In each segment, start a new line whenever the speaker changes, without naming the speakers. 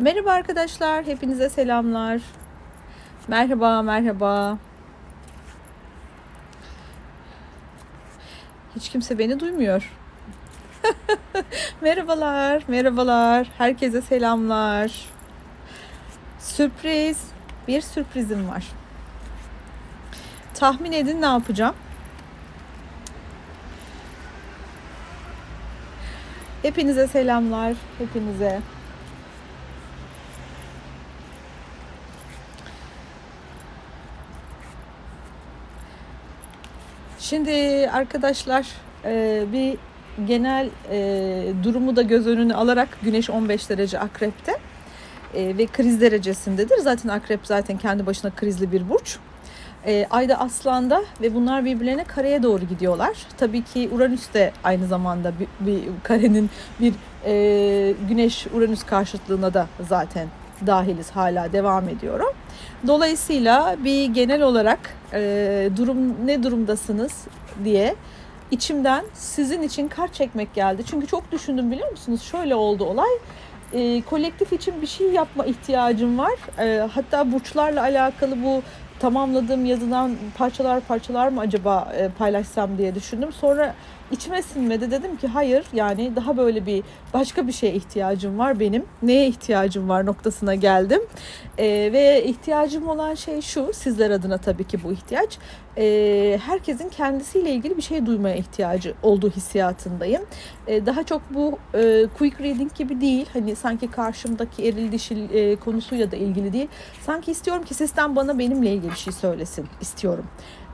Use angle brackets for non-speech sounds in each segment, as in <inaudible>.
Merhaba arkadaşlar, hepinize selamlar. Merhaba, merhaba. Hiç kimse beni duymuyor. <laughs> merhabalar, merhabalar. Herkese selamlar. Sürpriz, bir sürprizim var. Tahmin edin ne yapacağım? Hepinize selamlar, hepinize. Şimdi arkadaşlar e, bir genel e, durumu da göz önüne alarak Güneş 15 derece akrepte e, ve kriz derecesindedir. Zaten akrep zaten kendi başına krizli bir burç. E, Ayda Aslan'da ve bunlar birbirlerine kareye doğru gidiyorlar. Tabii ki Uranüs de aynı zamanda bir, bir karenin bir Güneş Uranüs karşıtlığına da zaten dahiliz hala devam ediyorum. Dolayısıyla bir genel olarak e, durum ne durumdasınız diye içimden sizin için kart çekmek geldi. Çünkü çok düşündüm biliyor musunuz? Şöyle oldu olay. E, kolektif için bir şey yapma ihtiyacım var. E, hatta burçlarla alakalı bu tamamladığım yazıdan parçalar parçalar mı acaba e, paylaşsam diye düşündüm. Sonra içime sinmedi. Dedim ki hayır yani daha böyle bir başka bir şeye ihtiyacım var benim. Neye ihtiyacım var noktasına geldim. E, ve ihtiyacım olan şey şu sizler adına tabii ki bu ihtiyaç. E, herkesin kendisiyle ilgili bir şey duymaya ihtiyacı olduğu hissiyatındayım. E, daha çok bu e, quick reading gibi değil. Hani sanki karşımdaki eril dişil e, konusuyla da ilgili değil. Sanki istiyorum ki sistem bana benimle ilgili bir şey söylesin istiyorum.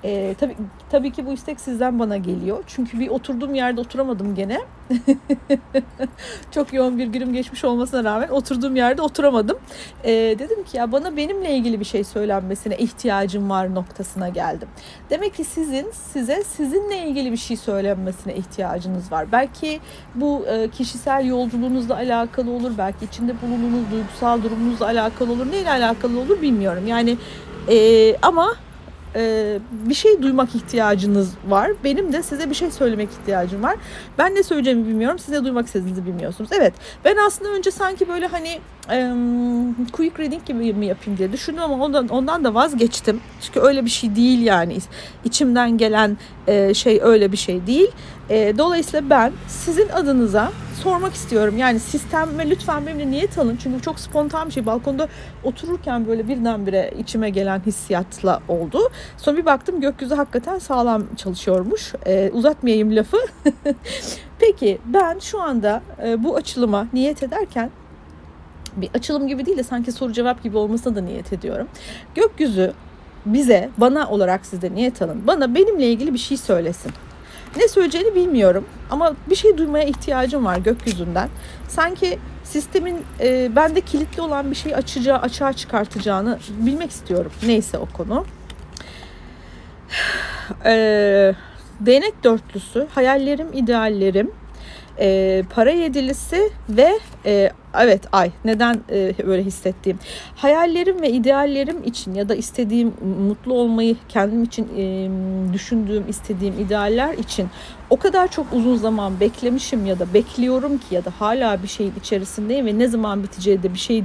Ee, tabii, tabii ki bu istek sizden bana geliyor. Çünkü bir oturduğum yerde oturamadım gene. <laughs> Çok yoğun bir günüm geçmiş olmasına rağmen oturduğum yerde oturamadım. Ee, dedim ki ya bana benimle ilgili bir şey söylenmesine ihtiyacım var noktasına geldim. Demek ki sizin size sizinle ilgili bir şey söylenmesine ihtiyacınız var. Belki bu e, kişisel yolculuğunuzla alakalı olur. Belki içinde bulunduğunuz duygusal durumunuzla alakalı olur. Neyle alakalı olur bilmiyorum. Yani e, ama e, bir şey duymak ihtiyacınız var. Benim de size bir şey söylemek ihtiyacım var. Ben ne söyleyeceğimi bilmiyorum. Size duymak istediğinizi bilmiyorsunuz. Evet. Ben aslında önce sanki böyle hani e, quick reading gibi mi yapayım diye düşündüm ama ondan ondan da vazgeçtim. Çünkü öyle bir şey değil yani. İçimden gelen e, şey öyle bir şey değil. E, dolayısıyla ben sizin adınıza sormak istiyorum. Yani sisteme lütfen benimle niyet alın. Çünkü çok spontan bir şey. Balkonda otururken böyle birdenbire içime gelen hissiyatla oldu. Sonra bir baktım gökyüzü hakikaten sağlam çalışıyormuş. E, uzatmayayım lafı. <laughs> Peki ben şu anda e, bu açılıma niyet ederken bir açılım gibi değil de sanki soru cevap gibi olmasına da niyet ediyorum. Gökyüzü bize, bana olarak siz de niyet alın. Bana benimle ilgili bir şey söylesin. Ne söyleyeceğini bilmiyorum ama bir şey duymaya ihtiyacım var gökyüzünden. Sanki sistemin e, bende kilitli olan bir şeyi açacağı, açığa çıkartacağını bilmek istiyorum. Neyse o konu. <sighs> E, değnek dörtlüsü, hayallerim, ideallerim, e, para yedilisi ve e, evet ay. Neden e, böyle hissettiğim? Hayallerim ve ideallerim için ya da istediğim mutlu olmayı kendim için e, düşündüğüm istediğim idealler için o kadar çok uzun zaman beklemişim ya da bekliyorum ki ya da hala bir şeyin içerisindeyim ve ne zaman biteceği de bir şey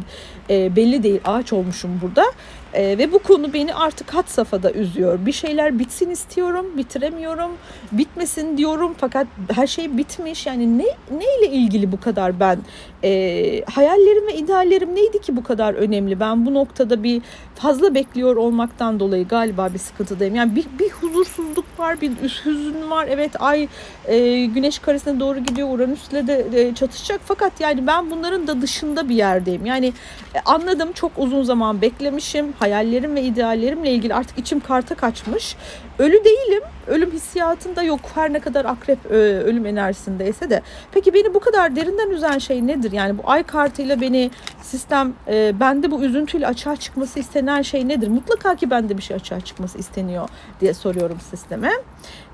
e, belli değil ağaç olmuşum burada e, ve bu konu beni artık hat safhada üzüyor bir şeyler bitsin istiyorum bitiremiyorum bitmesin diyorum fakat her şey bitmiş yani ne neyle ilgili bu kadar ben e, hayallerim ve ideallerim neydi ki bu kadar önemli? Ben bu noktada bir fazla bekliyor olmaktan dolayı galiba bir sıkıntıdayım. Yani bir, bir huzursuzluk var, bir hüzün var. Evet ay e, güneş karesine doğru gidiyor. Uranüs'le de e, çatışacak. Fakat yani ben bunların da dışında bir yerdeyim. Yani e, anladım çok uzun zaman beklemişim. Hayallerim ve ideallerimle ilgili artık içim karta kaçmış. Ölü değilim. Ölüm hissiyatında yok. Her ne kadar akrep e, ölüm enerjisindeyse de. Peki beni bu kadar derinden üzen şey nedir? Yani bu ay kartıyla beni sistem e, bende bu üzüntüyle açığa çıkması istenen şey nedir? Mutlaka ki bende bir şey açığa çıkması isteniyor diye soruyorum sisteme.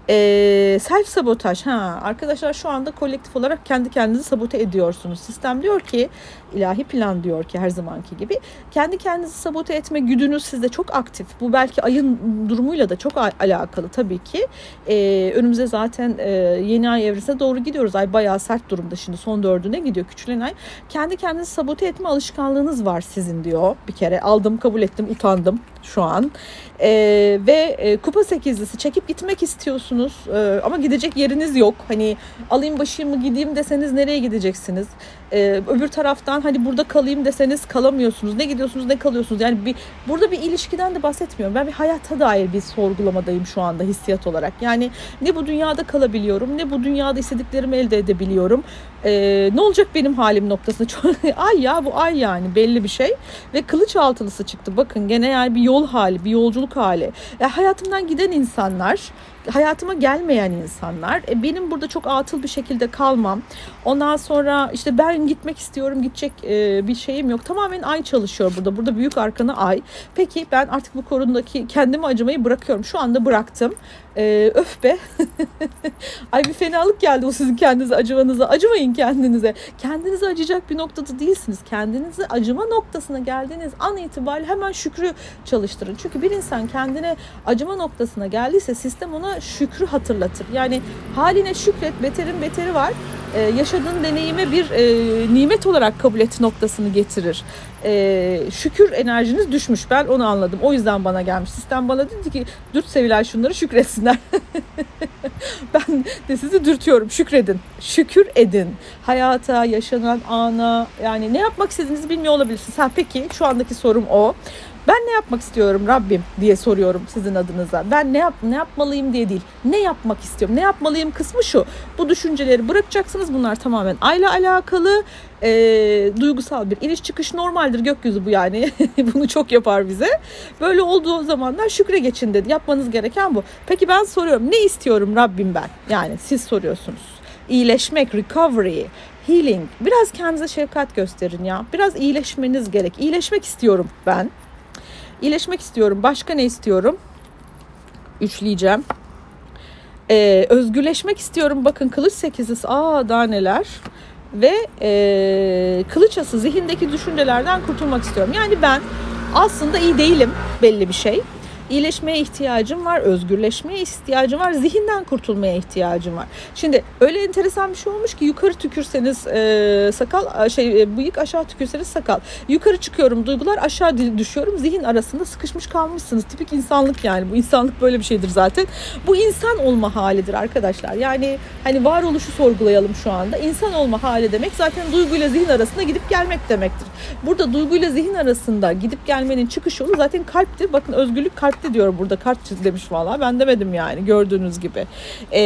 E, self sabotaj. Ha, arkadaşlar şu anda kolektif olarak kendi kendinizi sabote ediyorsunuz. Sistem diyor ki ilahi plan diyor ki her zamanki gibi kendi kendinizi sabote etme güdünüz sizde çok aktif. Bu belki ayın durumuyla da çok alakalı alakalı tabii ki. Ee, önümüze zaten e, yeni ay evresine doğru gidiyoruz. Ay bayağı sert durumda şimdi son dördüne gidiyor küçülen ay. Kendi kendinizi sabote etme alışkanlığınız var sizin diyor bir kere. Aldım kabul ettim utandım şu an. Ee, ve e, kupa sekizlisi çekip gitmek istiyorsunuz Ee, ama gidecek yeriniz yok. Hani alayım başımı gideyim deseniz nereye gideceksiniz? Ee, öbür taraftan hani burada kalayım deseniz kalamıyorsunuz. Ne gidiyorsunuz ne kalıyorsunuz. Yani bir burada bir ilişkiden de bahsetmiyorum. Ben bir hayata dair bir sorgulamadayım şu anda hissiyat olarak. Yani ne bu dünyada kalabiliyorum ne bu dünyada istediklerimi elde edebiliyorum. Ee, ne olacak benim halim noktasında. <laughs> Ay ya bu ay yani belli bir şey. Ve kılıç altılısı çıktı. Bakın gene yani bir yol hali, bir yolculuk hali. Ya hayatımdan giden insanlar, hayatıma gelmeyen insanlar. E, benim burada çok atıl bir şekilde kalmam. Ondan sonra işte ben gitmek istiyorum, gidecek e, bir şeyim yok. Tamamen ay çalışıyor burada. Burada büyük arkanı ay. Peki ben artık bu konudaki kendimi acımayı bırakıyorum. Şu anda bıraktım. E, öf be. <laughs> ay bir fenalık geldi o sizin kendinize acımanıza. Acımayın kendinize. Kendinize acıyacak bir noktada değilsiniz. Kendinizi acıma noktasına geldiğiniz an itibariyle hemen şükrü çalıştırın. Çünkü bir insan kendine acıma noktasına geldiyse sistem ona şükrü hatırlatır. Yani haline şükret, beterin beteri var. Ee, yaşadığın deneyime bir e, nimet olarak kabul et noktasını getirir. Ee, şükür enerjiniz düşmüş. Ben onu anladım. O yüzden bana gelmiş. Sistem bana dedi ki dürt sevilen şunları şükretsinler. <laughs> ben de sizi dürtüyorum. Şükredin. Şükür edin. Hayata, yaşanan ana yani ne yapmak istediğinizi bilmiyor olabilirsiniz. Ha peki şu andaki sorum o. Ben ne yapmak istiyorum Rabbim diye soruyorum sizin adınıza. Ben ne yap ne yapmalıyım diye değil. Ne yapmak istiyorum? Ne yapmalıyım kısmı şu. Bu düşünceleri bırakacaksınız. Bunlar tamamen ayla alakalı. E, duygusal bir iniş çıkış normaldir. Gökyüzü bu yani. <laughs> Bunu çok yapar bize. Böyle olduğu zamanlar şükre geçin dedi. Yapmanız gereken bu. Peki ben soruyorum. Ne istiyorum Rabbim ben? Yani siz soruyorsunuz. İyileşmek, recovery, healing. Biraz kendinize şefkat gösterin ya. Biraz iyileşmeniz gerek. İyileşmek istiyorum ben. İyileşmek istiyorum. Başka ne istiyorum? Üçleyeceğim. Ee, özgürleşmek istiyorum. Bakın kılıç sekizisi. Aa daha neler. Ve e, kılıç ası zihindeki düşüncelerden kurtulmak istiyorum. Yani ben aslında iyi değilim belli bir şey. İyileşmeye ihtiyacım var, özgürleşmeye ihtiyacım var, zihinden kurtulmaya ihtiyacım var. Şimdi öyle enteresan bir şey olmuş ki yukarı tükürseniz e, sakal, şey e, bıyık aşağı tükürseniz sakal. Yukarı çıkıyorum duygular, aşağı düşüyorum. Zihin arasında sıkışmış kalmışsınız. Tipik insanlık yani. Bu insanlık böyle bir şeydir zaten. Bu insan olma halidir arkadaşlar. Yani hani varoluşu sorgulayalım şu anda. İnsan olma hali demek zaten duyguyla zihin arasında gidip gelmek demektir. Burada duyguyla zihin arasında gidip gelmenin çıkış yolu zaten kalptir. Bakın özgürlük kalp kalpli diyor burada kalp demiş valla ben demedim yani gördüğünüz gibi. Ee,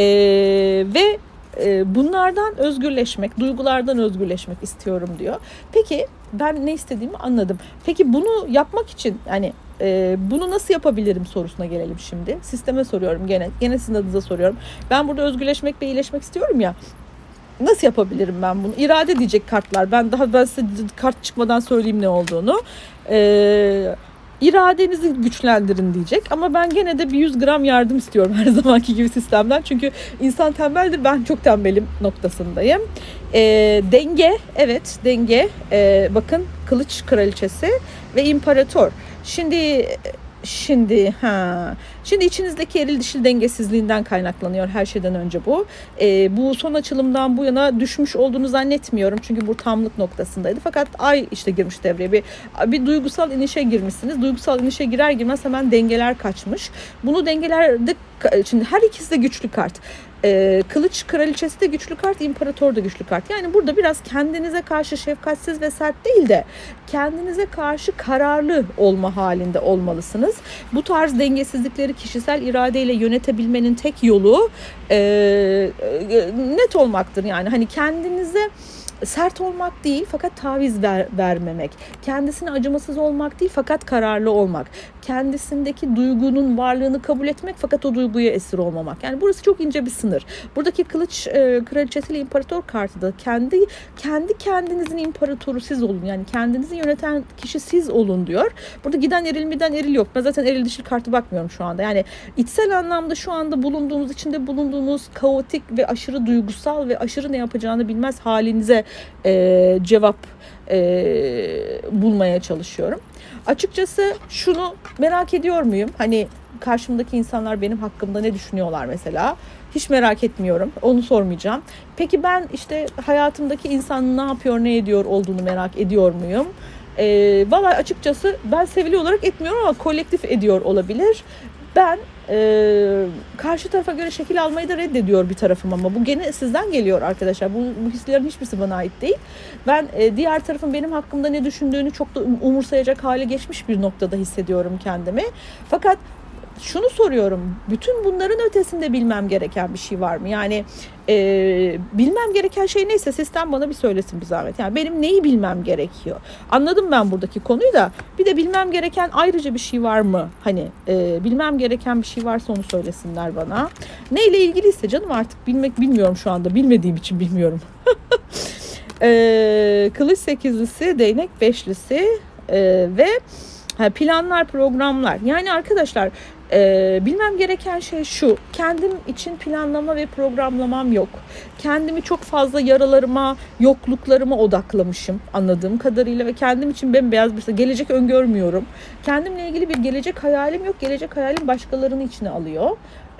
ve e, bunlardan özgürleşmek duygulardan özgürleşmek istiyorum diyor. Peki ben ne istediğimi anladım. Peki bunu yapmak için yani e, bunu nasıl yapabilirim sorusuna gelelim şimdi. Sisteme soruyorum gene gene sizin adınıza soruyorum. Ben burada özgürleşmek ve iyileşmek istiyorum ya. Nasıl yapabilirim ben bunu? İrade diyecek kartlar. Ben daha ben size kart çıkmadan söyleyeyim ne olduğunu. Ee, iradenizi güçlendirin diyecek. Ama ben gene de bir 100 gram yardım istiyorum <laughs> her zamanki gibi sistemden. Çünkü insan tembeldir ben çok tembelim noktasındayım. E, denge evet denge e, bakın kılıç kraliçesi ve imparator. Şimdi Şimdi ha. Şimdi içinizdeki eril dişil dengesizliğinden kaynaklanıyor her şeyden önce bu. E, bu son açılımdan bu yana düşmüş olduğunu zannetmiyorum. Çünkü bu tamlık noktasındaydı. Fakat ay işte girmiş devreye. Bir, bir duygusal inişe girmişsiniz. Duygusal inişe girer girmez hemen dengeler kaçmış. Bunu dengelerde şimdi her ikisi de güçlü kart. Ee, kılıç kraliçesi de güçlü kart, imparator da güçlü kart. Yani burada biraz kendinize karşı şefkatsiz ve sert değil de kendinize karşı kararlı olma halinde olmalısınız. Bu tarz dengesizlikleri kişisel iradeyle yönetebilmenin tek yolu e, e, net olmaktır. Yani hani kendinize sert olmak değil fakat taviz ver, vermemek. Kendisine acımasız olmak değil fakat kararlı olmak. Kendisindeki duygunun varlığını kabul etmek fakat o duyguya esir olmamak. Yani burası çok ince bir sınır. Buradaki kılıç e, kraliçesiyle imparator kartı da kendi kendi kendinizin imparatoru siz olun. Yani kendinizi yöneten kişi siz olun diyor. Burada giden eril miden eril yok. Ben zaten eril dişil kartı bakmıyorum şu anda. Yani içsel anlamda şu anda bulunduğumuz içinde bulunduğumuz kaotik ve aşırı duygusal ve aşırı ne yapacağını bilmez halinize e, cevap e, bulmaya çalışıyorum. Açıkçası şunu merak ediyor muyum? Hani karşımdaki insanlar benim hakkımda ne düşünüyorlar mesela? Hiç merak etmiyorum. Onu sormayacağım. Peki ben işte hayatımdaki insanın ne yapıyor, ne ediyor olduğunu merak ediyor muyum? E, Valla açıkçası ben sevili olarak etmiyorum ama kolektif ediyor olabilir. Ben e, karşı tarafa göre şekil almayı da reddediyor bir tarafım ama bu gene sizden geliyor arkadaşlar. Bu, bu hislerin hiçbirisi bana ait değil. Ben e, diğer tarafın benim hakkımda ne düşündüğünü çok da umursayacak hale geçmiş bir noktada hissediyorum kendimi. Fakat şunu soruyorum. Bütün bunların ötesinde bilmem gereken bir şey var mı? Yani e, bilmem gereken şey neyse sistem bana bir söylesin bir zahmet. Yani benim neyi bilmem gerekiyor? Anladım ben buradaki konuyu da. Bir de bilmem gereken ayrıca bir şey var mı? Hani e, bilmem gereken bir şey varsa onu söylesinler bana. Neyle ilgiliyse canım artık bilmek bilmiyorum şu anda. Bilmediğim için bilmiyorum. <laughs> e, kılıç sekizlisi, değnek beşlisi e, ve planlar, programlar. Yani arkadaşlar e, bilmem gereken şey şu. Kendim için planlama ve programlamam yok. Kendimi çok fazla yaralarıma, yokluklarıma odaklamışım anladığım kadarıyla ve kendim için bembeyaz bir gelecek öngörmüyorum. Kendimle ilgili bir gelecek hayalim yok. Gelecek hayalim başkalarını içine alıyor.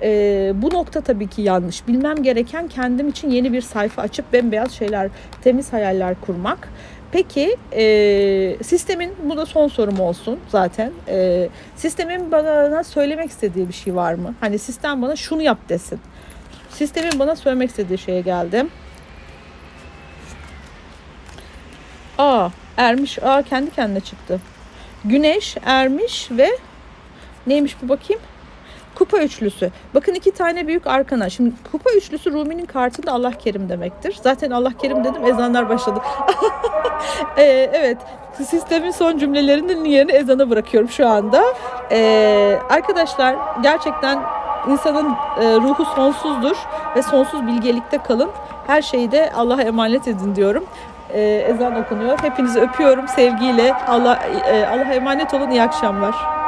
Ee, bu nokta tabii ki yanlış. Bilmem gereken kendim için yeni bir sayfa açıp bembeyaz şeyler, temiz hayaller kurmak. Peki e, sistemin, bu da son sorum olsun zaten. E, sistemin bana söylemek istediği bir şey var mı? Hani sistem bana şunu yap desin. Sistemin bana söylemek istediği şeye geldim. Aa, ermiş. Aa, kendi kendine çıktı. Güneş, ermiş ve neymiş bir bakayım. Kupa üçlüsü. Bakın iki tane büyük arkana. Şimdi kupa üçlüsü Rumi'nin kartında Allah kerim demektir. Zaten Allah kerim dedim ezanlar başladı. <laughs> Ee, evet sistemin son cümlelerinin yerini ezana bırakıyorum şu anda. Ee, arkadaşlar gerçekten insanın e, ruhu sonsuzdur ve sonsuz bilgelikte kalın. Her şeyi de Allah'a emanet edin diyorum. Ee, ezan okunuyor. Hepinizi öpüyorum sevgiyle. Allah e, Allah'a emanet olun. İyi akşamlar.